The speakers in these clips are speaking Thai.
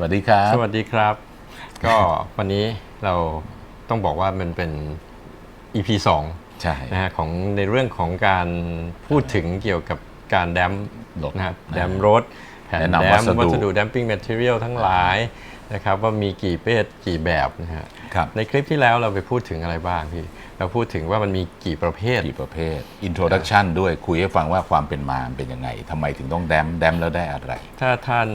สวัสดีครับ สวัสดีครับ ก็วันนี้เราต้องบอกว่ามันเป็น EP 2ใช่นะฮะของในเรื่องของการพูดถึงเกี่ยวกับการแดมรถนะครับนะแดมรถแผ่นแนะนำแดวัมสดุวัสดุ damping material ทั้งหลายนะครับว่ามีกี่เพศกี่แบบนะฮะครับในคลิปที่แล้วเราไปพูดถึงอะไรบ้างพี่ เราพูดถึงว่ามันมีกี่ประเภท กี่ประเภท introduction ด้วยคุยให้ฟังว่าความเป็นมาเป็นยังไงทำไมถึงต้องแดมแดมแล้วได้อะไร ถ้าท่าน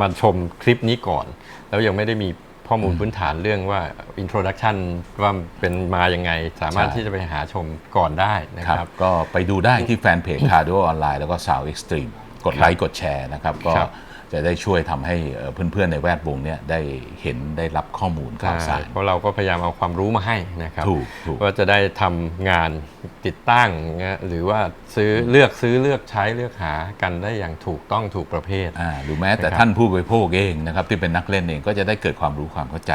มาชมคลิปนี้ก่อน แล้วยังไม่ได้มีข้อมูลพื้นฐานเรื่องว่า introduction ว่าเป็นมายังไง สามารถใช่ ที่จะไปหาชมก่อนได้นะคครัรับ บ ก็ไปดูได้ที่แฟนเพจ Cardio ออนไลน์แล้วก็ Sound Extreme กดไลค์กดแชร์นะครับ ก็ครับ จะได้ช่วยทำให้เอ่อเพื่อนๆในแวดวงเนี้ยได้เห็นได้รับข้อมูลข่าวสารเพราะเราก็พยายามเอาความรู้มาให้นะครับถูกถูกว่าจะได้ทำงานติดตั้งนะหรือว่าซื้อเลือกซื้อเลือกใช้เลือกหากันได้อย่างถูกต้องถูกประเภทอ่าหรือแม้แต่นะครับท่านผู้บริโภคเองนะครับที่เป็นนักเล่นเองก็จะได้เกิดความรู้ความเข้าใจ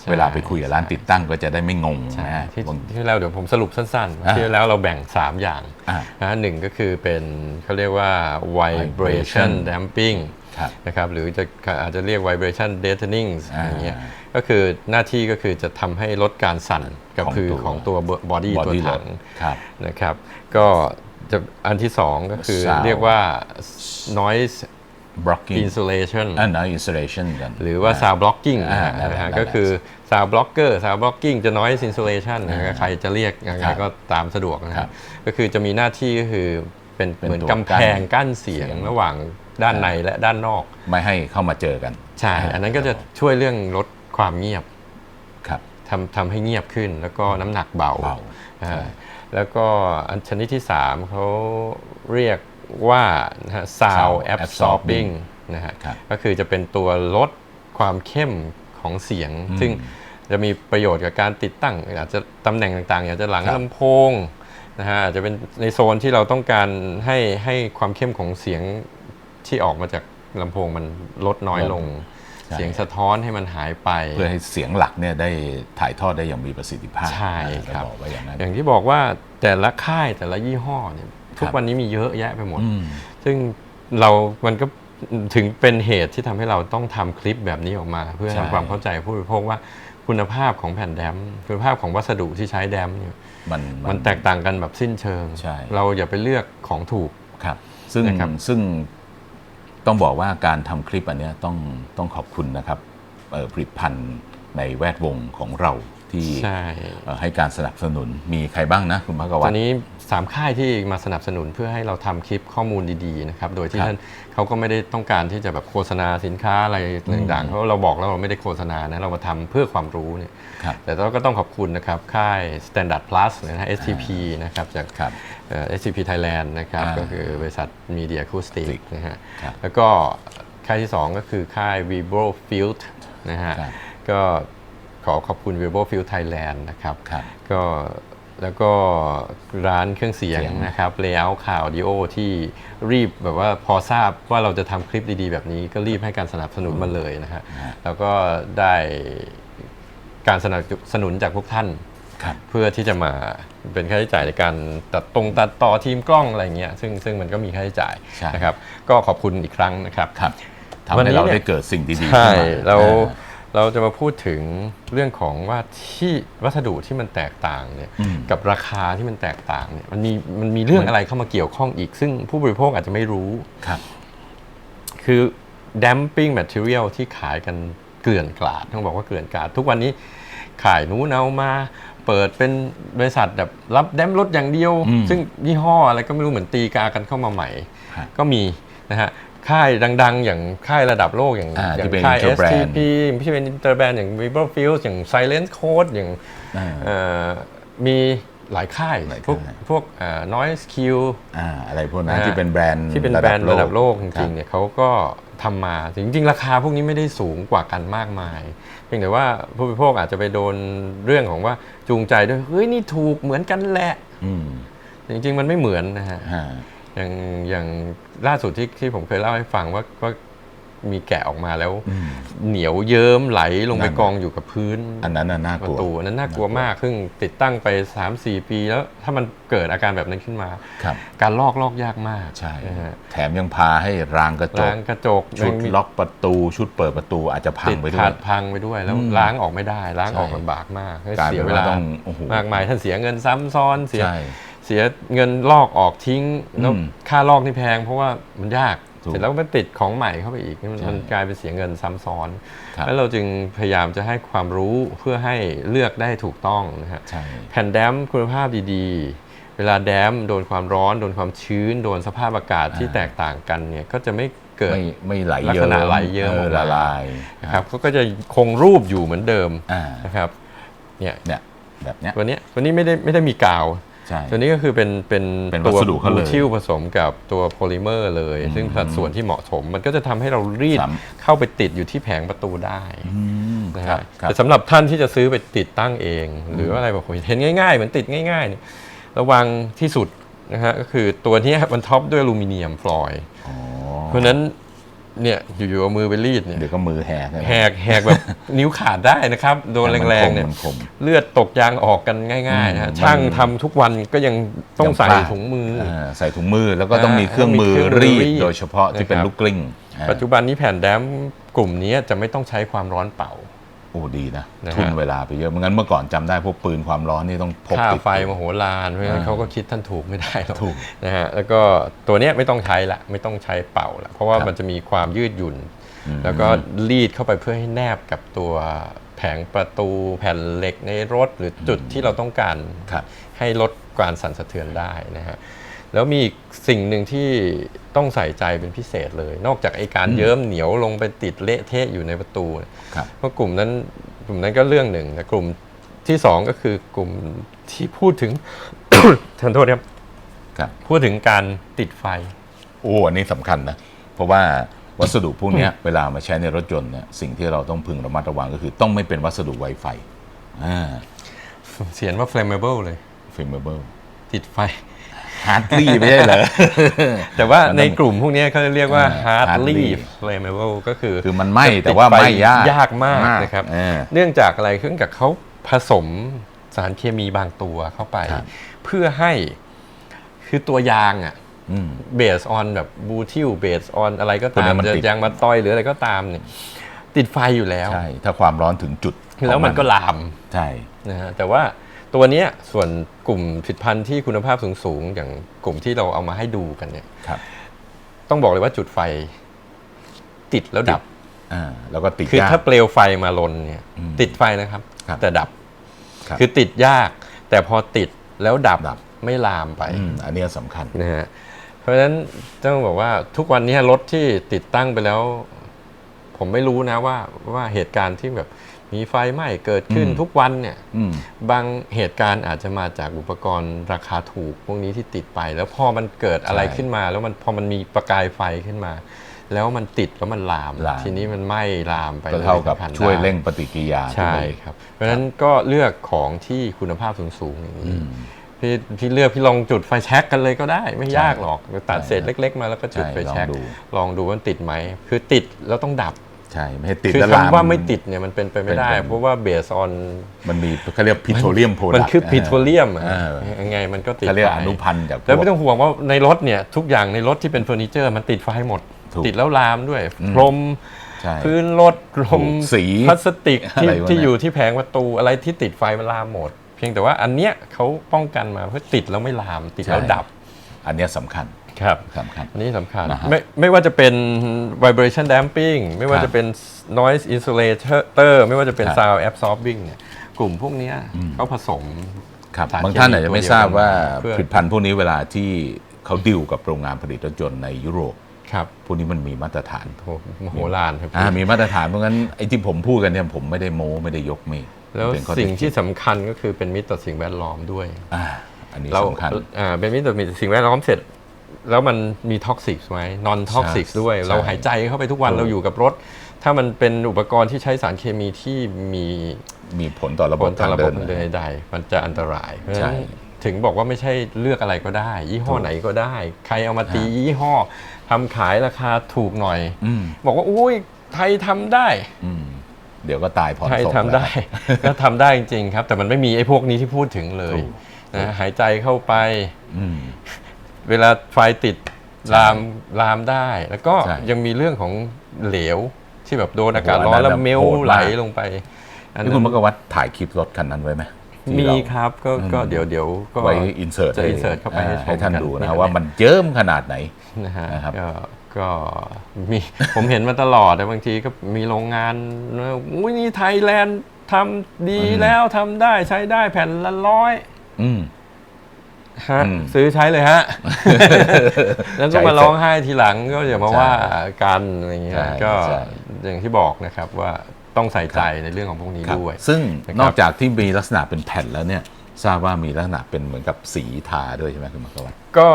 ใช่เวลาไปคุยกับร้านติดตั้งก็จะได้ไม่งงใช่นะฮะที่บางที่แล้วเดี๋ยวผมสรุปสั้นอ่าๆที่แล้วเราแบ่ง 3 อย่างอ่านะฮะหนึ่งก็คือเป็นเขาเรียกว่า vibration vibration damping ครับ นะครับหรือจะอาจจะเรียก vibration deadening อ่าอย่างเงี้ยก็คือหน้าที่ก็คือจะทำให้ลดการสั่นกับของคือตัวของตัว body ตัว body ถัง load ครับนะครับก็จะอันที่สองก็คือ Sound เรียกว่า noise blocking insulation อ่า noise insulation กันหรือว่า sound blocking อ่านะฮะนั่นแหละนะฮะนั่นแหละก็คือ sound blocker sound blocking จะ noise insulation นะฮะใครจะเรียกยังคไงรับก็ตามสะดวกนะครัฮะบก็คือจะมีหน้าที่ก็คือเป็นเป็นเหมือนตัวกำแพงกั้นกั้นเสียงเสียงระหว่าง ด้านในและด้านนอก ไม่ให้เข้ามาเจอกัน ใช่ อันนั้นก็จะช่วยเรื่องลดความเงียบครับทำทำให้เงียบขึ้น แล้วก็น้ำหนักเบาเบาอ่าใช่แล้วก็อันชนิดที่ 3เขาเรียกว่านะฮะ sound Sound absorbing นะฮะครับก็คือจะเป็นตัวลดความเข้มของเสียง ซึ่งจะมีประโยชน์กับการติดตั้ง อาจจะตำแหน่งต่างๆอาจจะหลังครับลำโพงนะฮะอาจจะเป็นในโซนที่เราต้องการให้ให้ความเข้มของเสียง ที่ออกมาจากลำโพงมันลดน้อยลง ใช่ เสียงสะท้อนให้มันหายไป เพื่อให้เสียงหลักเนี่ยได้ถ่ายทอดได้อย่างมีประสิทธิภาพใช่ครับจะบอกว่าอย่างนั้น อย่างที่บอกว่าแต่ละค่ายแต่ละยี่ห้อเนี่ยทุกครับ วันนี้มีเยอะแยะไปหมด อืม ซึ่งเรา มันก็ถึงเป็นเหตุที่ทำให้เราต้องทำคลิปแบบนี้ออกมา เพื่อใช่ ทำความเข้าใจผู้บริโภคว่าคุณภาพของแผ่นแดมคุณภาพของวัสดุที่ใช้แดมเนี่ยมัน มันแตกต่างกันแบบสิ้นเชิง ใช่ เราอย่าไปเลือกของถูก ครับซึ่งนะครับซึ่ง ต้องบอกว่าการทำคลิปอันนี้ต้องต้องขอบคุณนะครับผลิตภัณฑ์ในแวดวงของเรา ที่ใช่เอ่อให้การสนับสนุนมีใครบ้างนะคุณพักตวัอนน นี้ 3 ค่ายที่มาสนับสนุนเพื่อให้เราทำคลิปข้อมูลดีๆนะครับโดยที่ครับท่านเขาก็ไม่ได้ต้องการที่จะแบบโฆษณาสินค้าอะไรต่างๆเพราะเราบอกแล้วเราไม่ได้โฆษณานะเรามาทำเพื่อความรู้เนี่ยครับ แต่เราก็ต้องขอบคุณนะครับค่าย Standard Plus นะฮะ STP นะครับจาก ครับ เอ่อ STP Thailand นะครับ อ่าก็คือบริษัท Media Acoustic นะฮะ ครับแล้วก็ค่ายที่ 2 ก็คือค่าย Vibro Field นะฮะ ครับก็ ขอขอบคุณ Vibro Field Thailand นะครับครับก็แล้วก็ร้านเครื่องเสียงเสียงนะครับ Layout ข่าว Audio ที่รีบแบบว่าพอทราบว่าเราจะทำคลิปดีๆ แบบนี้ก็รีบให้การสนับสนุนมาเลยนะฮะแล้วก็ได้การสนับสนุนจากพวกท่านครับเพื่อที่จะมาเป็นค่าใช้จ่ายในการตัดตรงตัดต่อทีมกล้องอะไรเงี้ยซึ่งซึ่งมันก็มีค่าใช้จ่ายใช่นะครับ ก็ขอบคุณอีกครั้งนะครับครับทำวันให้นี้เราเนี่ยได้เกิดสิ่งดีๆใช่ขึ้นมา เราอ่าเราจะมาพูดถึงเรื่องของว่าที่วัสดุที่มันแตกต่างเนี่ยอืมกับราคาที่มันแตกต่างเนี่ยมันมีมันมีเรื่องอะไรเข้ามาเกี่ยวข้องอีก ซึ่งผู้บริโภคอาจจะไม่รู้ครับ คือ damping material ที่ขายกันเกลื่อนกลาดต้องบอกว่าเกลื่อนกลาด ทุกวันนี้ขายนู้นเอามาเปิดเป็นบริษัทแบบรับแดมรถอย่างเดียวอืมซึ่งยี่ห้ออะไรก็ไม่รู้เหมือนตีกากันเข้ามาใหม่ฮะก็มีนะฮะ ค่ายดัง ๆ อย่างค่ายระดับโลกอย่างอ่าอย่าที่งเป็นค่าย Interbrand STP ที่เป็น Interbrand อย่าง v i b r o f i e l d อย่าง Silence Code อย่างอ่าเอ่อมีหลายค่ายหลายพวกค่ายพวกเอ่อ Noise Q อ่าอะไรพวกนั้นนะฮะที่เป็นแบรนด์ที่เป็นแบรนด์ระดับโลกจคริงๆเนี่ยเขาก็ทำมาจริง ๆ ราคาพวกนี้ไม่ได้สูงกว่ากันมากมาย เพียงแต่ว่าผู้บริโภคอาจจะไปโดนเรื่องของว่าจูงใจด้วยเฮ้ยนี่ถูกเหมือนกันแหละอืมจริง ๆ มันไม่เหมือนนะฮะฮะ อย่างอย่างล่าสุดที่ที่ผมเคยเล่าให้ฟังว่าว่ามีแกะออกมาแล้วอืมเหนียวเยิ้มไหลลงไปนั่นกองอยู่กับพื้น อันนั้นน่ะน่าปกลัวระตูอันนั้นน่ากลัวมากซึ่งติดตั้งไป 3-4 ปีแล้วถ้ามันเกิดอาการแบบนั้นขึ้นมาครับการลอกลอกยากมากใช่นะฮะแถมยังพาให้รางกระจกล้างกระจกชุดยังมีล็อกประตูชุดเปิดประตูอาจจะพังติดไปด้วขายดพังไปด้วยแล้วอืมล้างออกไม่ได้ล้างใช่ออกลำบากมากกลายเสีเป็ยนเวว่าลาต้องโอ้โหมากมายท่านเสียเงินซ้ำซ้อนเสียใช่ เสียเงินลอกออกทิ้งแล้วอืมค่าลอกนี่แพง เพราะว่ามันยากถูกเสร็จแล้วก็ไปติดของใหม่เข้าไปอีกนี่มันใช่มันกลายเป็นเสียเงินซ้ำซ้อนครับแล้วเราจึงพยายามจะให้ความรู้เพื่อให้เลือกได้ถูกต้องนะฮะใช่แผ่นแดมคุณภาพดีๆ เวลาแดมโดนความร้อน โดนความชื้น โดนสภาพอากาศที่อ่าแตกต่างกันเนี่ยก็จะไม่เกิดไม่ไม่ไหลลักเยิ้ษมณะไหลเยิ้มออออกมาละลายนะครับเขาก็จะคงรูปอยู่เหมือนเดิมอ่านะครับเนี่ยเนี่ยแบบเนี้ยตัวเนี้ยตัวนี้ไม่ได้ไม่ได้มีกาว ใช่ ตัวนี้ก็คือเป็นเป็นเป็นตัววัสดุเขาเลยบูทิลผสมกับตัวโพลิเมอร์เลย ซึ่งสัดส่วนที่เหมาะสม มันก็จะทำให้เรารีดซ้เข้าไปติดอยู่ที่แผงประตูได้อืมนะครัฮะบครับ แต่สำหรับท่านที่จะซื้อไปติดตั้งเอง หรือว่าอะไรแบบโอ้ยเห็นง่ายๆ เหมือนติดง่ายๆเนี่ยระวังที่สุดนะฮะก็คือตัวเนี้ยมันท็อปด้วยอลูมิเนียมฟลอยด์อ๋อเพราะฉะนั้น เนี่ยอยู่ๆเอามือไปรีดเนี่ย เดี๋ยวก็มือแหกเลยนะแหกแหกแบบ นิ้วขาดได้นะครับ โดนแรงๆเนี่ยมันคม เลือดตกยางออกกันง่ายๆนะฮะอืมช่างทำทุกวันก็ยังต้องใส่ยังพลาด ถุงมืออาใส่ถุงมือแล้วก็ต้องมีเครื่องมือต้องมีเครื่องมือรีดรีด โดยเฉพาะที่เป็นนะครับ ลูกกลิ้งอ่า ปัจจุบันนี้แผ่นแดมกลุ่มนี้จะไม่ต้องใช้ความร้อนเป่า โอ้ดีนะนะฮะทุนเวลาไปเยอะไม่งั้นเมื่อก่อนจำได้พวกปืนความร้อนนี่ต้องพกค่าติดไฟมโหฬารเพราะฉะนั้นอ่าเขาก็คิดท่านถูกไม่ได้หรอกถูกนะฮะแล้วก็ตัวเนี้ยไม่ต้องใช้ละไม่ต้องใช้เป่าละเพราะว่าครับมันจะมีความยืดหยุ่นอืมแล้วก็รีดเข้าไปเพื่อให้แนบกับตัวแผงประตูแผ่นเหล็กในรถหรือจุดที่เราต้องการครับให้ลดการสั่นสะเทือนได้นะฮะ แล้วมีอีกสิ่งหนึ่งที่ต้องใส่ใจเป็นพิเศษเลย นอกจากไอการเยิ้มเหนียวลงไปติดเละเทะอยู่ในประตูเนี่ยครับเพราะกลุ่มนั้นกลุ่มนั้นก็เรื่องหนึ่งแต่กลุ่มที่สองก็คือกลุ่มที่พูดถึงทันโทษครับครับพูดถึงการติดไฟโอ้อันนี้สำคัญนะเพราะว่าวัสดุพวกเนี้ยเวลามาใช้ในรถยนต์เนี่ยสิ่งที่เราต้องพึงระมัดระวังก็คือ ต้องไม่เป็นวัสดุไวไฟอ่าเสียนว่า flammable เลย flammable ติดไฟ hardly ไม่ใช่เหรอ แต่ว่ามันต้องในกลุ่มพวกนี้เขาจะเรียกว่าอ่า hardly hardly flammable ก็คือคือมันไหม้แต่ว่าไหม้ยากยากมากนะครับเออเนื่องจากอะไรเนื่องจากเขาผสมสารเคมีบางตัวเข้าไปครับเพื่อให้คือตัวยางอะอืมเบสออนแบบบูทิลเบสออนอะไรก็ตัวนั้ตามนมันจะติดยางมาตอยหรืออะไรก็ตามเนี่ยติดไฟอยู่แล้วใช่ถ้าความร้อนถึงจุด แล้วมันของก็ลามใช่นะฮะแต่ว่า ตัวเนี้ยส่วนกลุ่มผลิตภัณฑ์ที่คุณภาพสูงๆ อย่างกลุ่มที่เราเอามาให้ดูกันเนี่ยครับ ต้องบอกเลยว่าจุดไฟ ติดแล้วดับ อ่า แล้วก็ติดคือยากถ้าเปลวไฟมาลนเนี่ย อืมติดไฟนะครับ ครับแต่ดับครับคือติดยาก แต่พอติดแล้วดับดับไม่ลามไปอืมอันเนี้ยสำคัญ นะฮะเพราะฉะนั้นต้องบอกว่าทุกวันนี้รถที่ติดตั้งไปแล้ว ผมไม่รู้นะว่าว่าเหตุการณ์ที่แบบ มีไฟไหม้เกิดขึ้นอืมทุกวันเนี่ยอืมบางเหตุการณ์อาจจะมาจากอุปกรณ์ราคาถูกพวกนี้ที่ติดไป แล้วพอมันเกิดอะไรใช่ขึ้นมา แล้วมันพอมันมีประกายไฟขึ้นมา แล้วมันติดแล้วมันลามลามทีนี้มันไหม้ลามไปก็เท่ากับลพันธุ์ช่วยได้เร่งปฏิกิริยาใช่ขึ้นไปครับ เพราะฉะนั้นก็เลือกของที่คุณภาพสูงๆอย่างอืนี้มพี่พี่เลือกพี่ลองจุดไฟแช็กกันเลยก็ได้ ไม่ใช่ยากหรอกตัดใช่เศษเล็ก ๆ มาแล้วก็จุดใช่ไฟแช็กลองดูลองดูว่ามันติดไหมคือติดแล้วต้องดับ ใช่ไม่ให้ติดคือแล้วลามคำว่าไม่ติดเนี่ยมันเป็นไปไม่ได้เป็นไปเพราะว่าเบสออนมันมีเขาเรียกพิโตรเลียมโปรดักมันคือปิโตรเลียมเออยังไงมันก็ติดเขาเรียกไฟอนุพันธ์จากพวกแล้วไม่ต้องห่วงว่าในรถเนี่ยทุกอย่างในรถที่เป็นเฟอร์นิเจอร์ มันติดไฟหมดถูกติดแล้วลามด้วยอืมพรมใช่พื้นรถพรมถูกสีพลาสติกที่อะไรวะเนี่ยที่อยู่ที่แผงประตูอะไรที่ติดไฟมันลามหมด เพียงแต่ว่าอันเนี้ยเขาป้องกันมาเพื่อติดแล้วไม่ลามติดแล้วดับ อันเนี้ยสำคัญ ครับสำคัญอันนี้สำคัญนะฮะ ไม่ไม่ว่าจะเป็น vibration damping ไม่ว่าครับจะเป็น noise insulator ไม่ว่าจะเป็นครับ sound absorbing เนี่ยกลุ่มพวกเนี้ยเขาผสม ครับสารบางท่านอาจจะไม่ทราบว่าเพื่อ ผลิตภัณฑ์พวกนี้เวลาที่เขาดิวกับโรงงานผลิตรถยนต์ในยุโรป ครับพวกนี้มันมีมาตรฐานโหมโหฬารครับอ่ามีมาตรฐานเพราะงั้นไอ้ที่ผมพูดกันเนี่ยผมไม่ได้โม้ไม่ได้ยกเมฆแล้วเป็นข้อสิ่งเท็จจริที่สำคัญก็คือเป็นมิตรต่อสิ่งแวดล้อมด้วย อ่าอันนี้เราสำคัญ อ่าเป็นมิตรต่อสิ่งแวดล้อมเสร็จ แล้วมันมีท็อกซิกไหมนอนท็อกซิกใช่ด้วยใช่เราหายใจเข้าไปทุกวันถูกเราอยู่กับรถ ถ้ามันเป็นอุปกรณ์ที่ใช้สารเคมีที่มีมีผลต่อระบผบลต่อทางระบเดิบนใดๆมันจะอันตรายเพราะฉะนั้นใช่ถึงบอกว่าไม่ใช่เลือกอะไรก็ได้ ยี่ห้อไหนก็ได้ ใครเอามาตียี่ห้อทำขายราคาถูกหน่อยอืมบอกว่าอุ้ยไทยทำได้อืมเดี๋ยวก็ตายพร้อมไทยศพทำได้แล้วก็ทำได้จริงๆครับ แต่มันไม่มีไอ้พวกนี้ที่พูดถึงเลยถูกนะหายใจเข้าไปอืม เวลาไฟติดใช่ลามลามได้ แล้วก็ใช่ยังมีเรื่องของเหลวที่แบบโดนอากาศโอ้โหร้อนแล้วอันนั้นเมลโหดมาก ไหลลงไปอันนี่นั้คุณนมกวัตถ่ายคลิปรถคันนั้นไว้ไหมที่มีเรา ครับก็ก็เดี๋ยวเดี๋ยวก็ ไว้อินเสิร์ตจะ insert เข้าไปให้ชมให้ท่านกันดูในนะครับในว่ามันเยิ้มขนาดไหน นะฮะนะครับก็ก็มี ผมเห็นมาตลอดแต่บางทีก็มีโรงงานอุ้ยนี่ไทยแลนด์ทำดีแล้วทำได้ใช้ได้แผ่นละร้อย อืม ฮะอืม ซื้อใช้เลยฮะ แล้วก็ใช้มาเสร็จร้องไห้ทีหลังก็อย่ามาใช่ว่ากันอะไรเงี้ยใช่ก็ใช่ อย่างที่บอกนะครับว่าต้องใส่ใจในเรื่องของพวกนี้ครับด้วย ซึ่งนะครับ นอกจากที่มีลักษณะเป็นแผ่นแล้วเนี่ยทราบว่ามีลักษณะเป็นเหมือนกับสีทาด้วยใช่ไหมคุณมกวัต ก็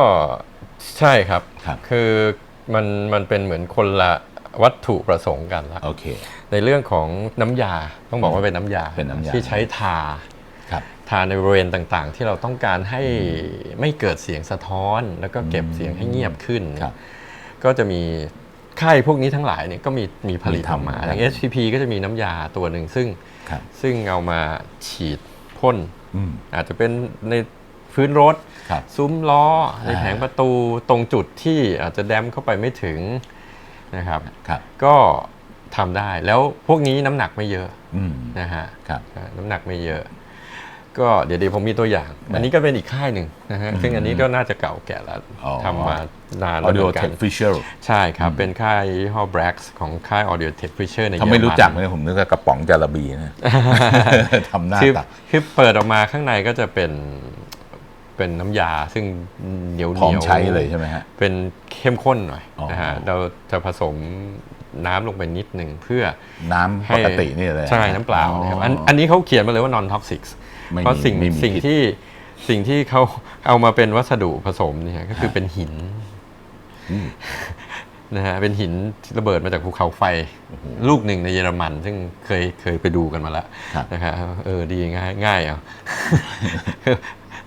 ใช่ครับครับคือมันมันเป็นเหมือนคนละวัตถุประสงค์กันละโอเค ในเรื่องของน้ำยาต้องบอกว่าเป็นน้ำยาเป็นน้ำยา ที่ใช้ทาครับ ทาในบริเวณต่างๆ ที่เราต้องการให้ไม่เกิดเสียงสะท้อน แล้วก็เก็บเสียงให้เงียบขึ้น ครับ ก็จะมีค่ายพวกนี้ทั้งหลายเนี่ยก็มีมีผลิตมีทำออกมาครับอย่าง SPP ก็จะมีน้ำยาตัวหนึ่งซึ่ง ครับซึ่งเอามาฉีดพ่น อืม อาจจะเป็นในพื้นรถ ครับซุ้มล้อ ในอ่าแผงประตูตรงจุดที่อาจจะแดมเข้าไปไม่ถึงนะครับ ครับก็ทำได้แล้วพวกนี้น้ำหนักไม่เยอะอืมนะฮะครับอ่าน้ำหนักไม่เยอะ ก็เดี๋ยวเดี๋ยวผมมีตัวอย่างได้อันนี้ก็เป็นอีกค่ายหนึ่งนะฮะอืมซึ่งอันนี้ก็น่าจะเก่าแก่แล้วอ๋อทำมานานแล้ว Audio เหมือนกั Tech น Fisher ใช่ครับ เป็นค่ายยี่ห้อ Brax ของค่าย Audio Tech Fisher ในเยอถ้ารมันไม่รู้จักเนี่ยผมนึกว่ากระป๋องจาระบีนะทำหน้าคือตักคือเปิดออกมาข้างในก็จะเป็นเป็นน้ำยาซึ่งเหนียวพร้อมเหนียวใช้เลยใช่ไหมฮะเป็นเข้มข้นหน่อยอ๋อนะฮะเราจะผสมน้ำลงไปนิดหนึ่งเพื่อน้ำให้ปกตินี่เลยใช่น้ำเปล่าอ๋อนะครับอันอันนี้เขาเขียนมาเลยว่า non toxic ไม่มี เพราะสิ่งไม่มีสิ่งพิษที่สิ่งที่เขาเอามาเป็นวัสดุผสมเนี่ยก็คือเป็นหินอืมนะฮะเป็นหินที่ระเบิดมาจากภูเขาไฟ ลูกหนึ่งในเยอรมัน ซึ่งเคยเคยไปดูกันมาแล้วครับนะครับเออดีง่ายง่ายเอา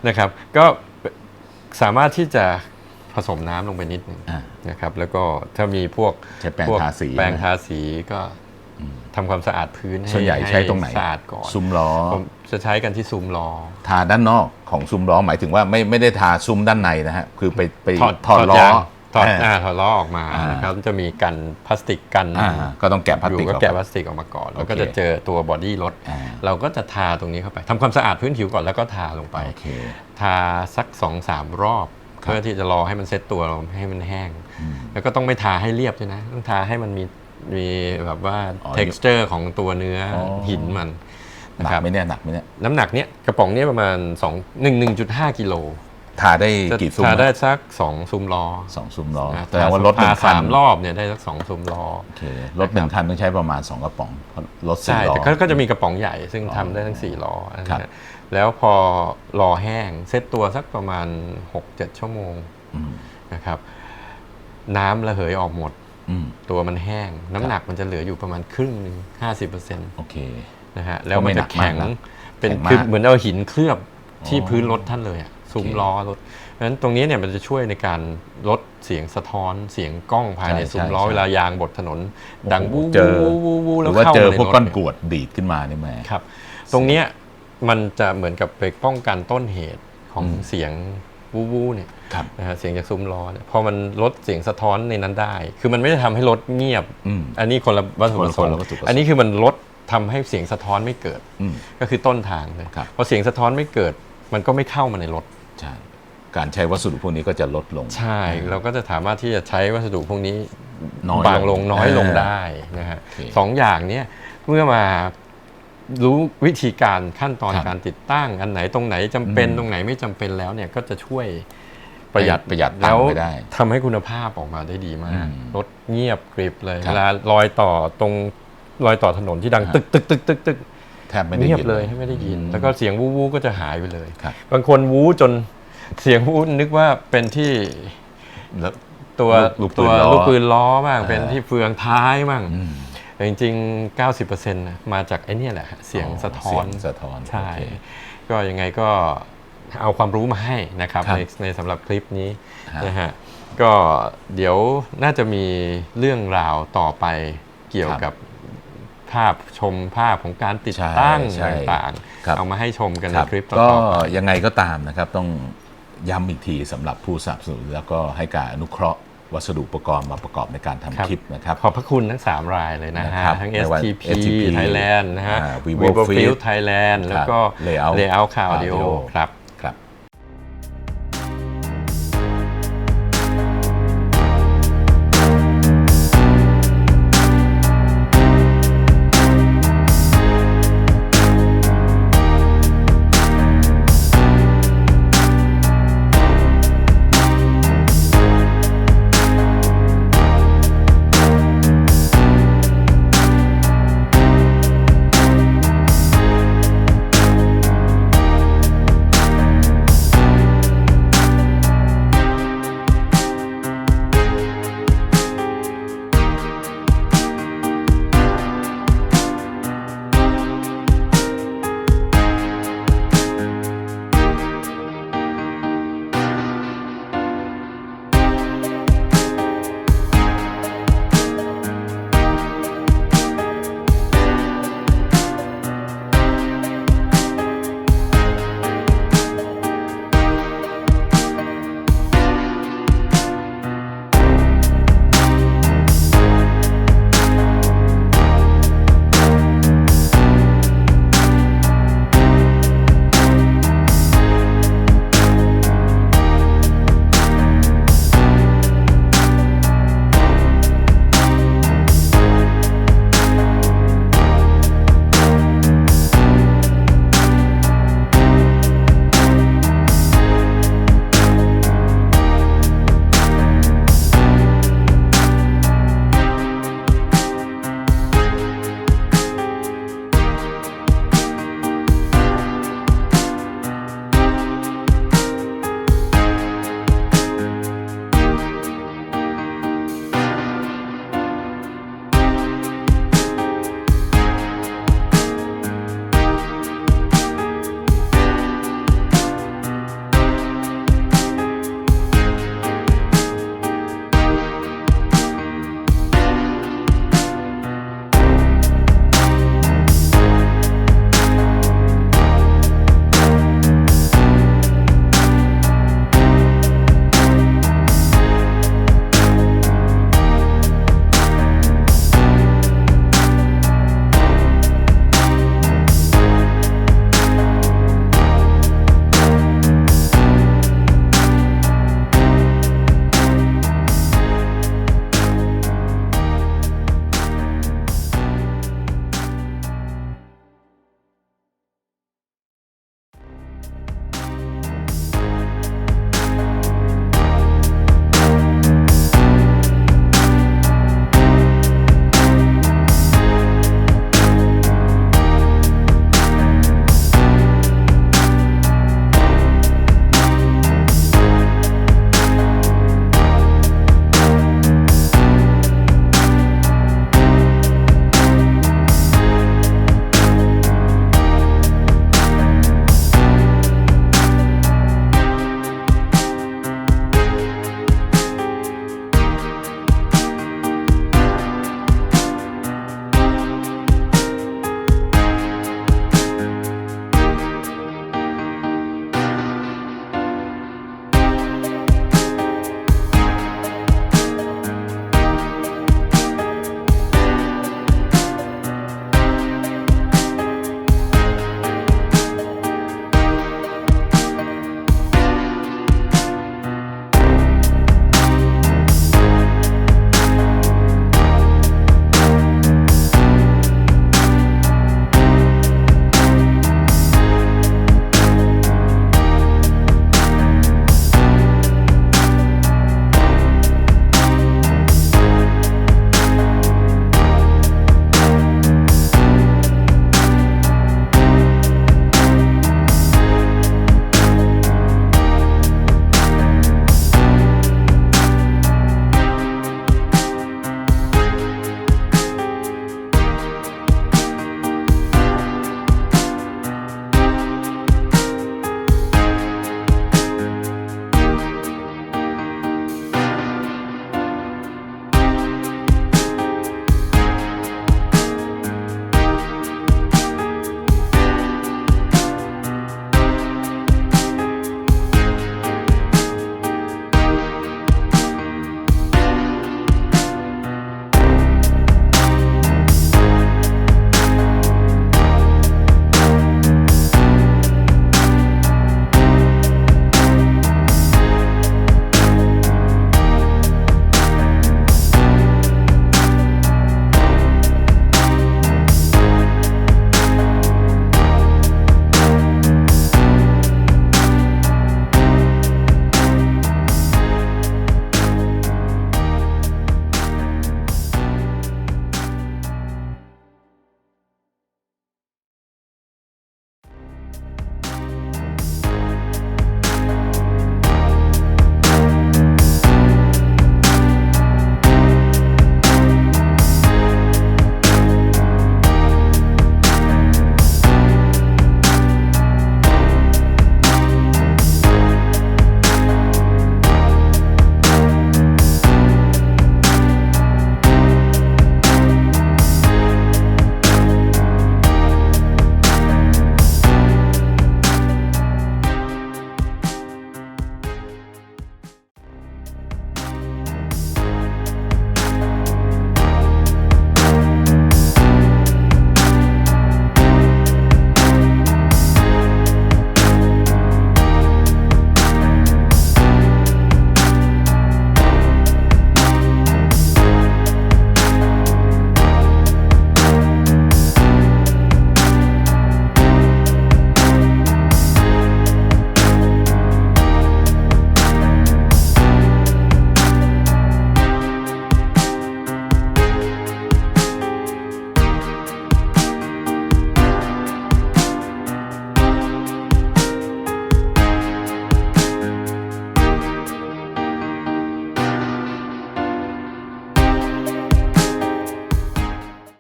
นะครับ ก็สามารถที่จะผสมน้ำลงไปนิดหนึงอ่านะครับ แล้วก็ถ้ามีพวกใช้แปรงพวกทาสีแปรงทาสีก็ทำความสะอาดพื้นส่วนใหญ่ใช้ตรงไหนสะอาดก่อนซุ้มล้อผม จะใช้กันที่ซุ้มล้อ ทาด้านนอกของซุ้มล้อหมายถึงว่าไม่ไม่ได้ทาซุ้มด้านในนะฮะคือไปไปถอดถอดล้อ ยางถอดอ่าอ่าถอดล้อออกมาอ่าน นะครับจะมีกันพลาสติกกันอ่าก็ต้องแกะพลาสอยู่ติกก็ออกแกะพลาสติกออกมาก่อน แล้วก็โอเคจะเจอตัวบอดี้รถอ่า เราก็จะทาตรงนี้เข้าไปทำความสะอาดพื้นผิวก่อนแล้วก็ทาลงไป โอเค ทาสักสองสามรอบครับเพื่อที่จะรอให้มันเซ็ตตัวให้มันแห้ง แล้วก็ต้องไม่ทาให้เรียบด้วยนะ ต้องทาให้มันมีมีแบบว่า อ๋อ texture ของตัวเนื้อออ หินมัน หนะนักครับไหมเนี่ยหนักไหมเนี่ยน้ำหนักเนี้ยกระป๋องเนี้ยประมาณ2 1 1.5กิโลทาได้จะกี่ซุ้มทาได้ฮะสัก2ซุ้มล้อสองซุ้มล้อนะแสดงว่ารถหนึ่ทางคันสามรอบเนี่ยได้สักสองซุ้มล้อโอเครถหนึ่งคันต้องใช้ประมาณ2กระป๋องเพราะรถสี่ใช่ล้อแต่ก็ก็จะมีกระป๋องใหญ่ซึ่งอ๋อทำได้ทั้ง4ล้อนะครัฮะบแล้วพอรอแห้งเซตตัวสักประมาณ6-7ชั่วโมงอืมนะครับ น้ำระเหยออกหมดอืมตัวมันแห้ง น้ำหนักมันจะเหลืออยู่ประมาณครึ่งหนึ่งห้าสิบเปอร์เซ็นต์โอเค นะฮะแล้วมันจะก็ไม่หนักมากแข็งนะเป็นแข็งมากคือเหมือนเอาหินเคลือบที่อ๋อพื้นรถท่านเลยอะซุ้มโอเคล้อรถเพราะฉะนั้นตรงนี้เนี่ยมันจะช่วยในการลดเสียงสะท้อนเสียงกล้องภายในใช่ซุ้มล้อใช่เวลายางบดถนน ดังโอ้วูโหวูเจอวูวูวูหแล้รืวอว่าเข้าเจอมาในพวกรถก้อนเนี่ยกรวดดีดขึ้นมานี่แม่ครับ ตรงเนี้ยมันจะเหมือนกับไปป้องกันต้นเหตุของเสียงวูวูเนี่ยครับนะฮะเสียงจากซุ้มล้อเนี่ยพอมันลดเสียงสะท้อนในนั้นได้ คือมันไม่ได้ทำให้รถเงียบอืมอันนี้คนละวัตถุประสงคนค์ละวัตถุประสงค์อันนี้คือมันลด ทำให้เสียงสะท้อนไม่เกิดอืมก็คือต้นทางเลยครับพอเสียงสะท้อนไม่เกิด มันก็ไม่เข้ามาในรถใช่การใช้วัสดุพวกนี้ก็จะลดลง ใช่ เราก็จะสามารถที่จะใช้วัสดุพวกนี้น้อยบางลงน้อยลงาได้นะฮะโอเคสองอย่างเนี้ยเมื่อมารู้วิธีการขั้นตอนครับการติดตั้ง อันไหนตรงไหนจำเป็นอืมตรงไหนไม่จำเป็นแล้วเนี่ยก็จะช่วยประหยัดประหยัดตังค์แล้วไปได้ทำให้คุณภาพออกมาได้ดีมากอืมรถเงียบกริบเลยครับเวลารอยต่อตรง รอยต่อถนนที่ดังครับตึกตึกตึกตึกตึกแทบไม่ได้เงียบนเลยให้ไม่ได้ยินอืมแล้วก็เสียงวู้วู้ก็จะหายไปเลยครับบางคนวู้จนเสียงวู้นึกว่าเป็นที่แล้วตัวลูกปืตันวล้อลูกปืนล้อบ้างอ่าเป็นที่เฟืองท้ายบ้างอืมแต่จริงๆ 90%นะมาจากไอ้เนี่ยแหละฮะเสียงสะท้อนเสียงสะท้อนใช่โอเคก็ยังไงก็เอาความรู้มาให้นะครับครับในในสำหรับคลิปนี้ฮะนะฮะก็เดี๋ยวน่าจะมีเรื่องราวต่อไปเกี่ยวครับกับ ภาพชมภาพของการติดใช่ตั้งใช่ต่างครับ ๆ เอามาให้ชมกันในครับคลิปต่ก็อๆไป ยังไงก็ตามนะครับ ต้องย้ำอีกทีสำหรับผู้สนับสนุนแล้วก็ให้การอนุเคราะห์วัสดุอุปกรณ์มาประกอบในการครับทำคลิปนะครับ ขอบพระคุณทั้ง 3 รายเลยนะฮะ นะครับทั้งไม่ว่า STP STP Thailand นะฮะ อ่า Vivo Vivo Field Field Thailand แล้วก็ Layout Layout Car Audio Audio ครับ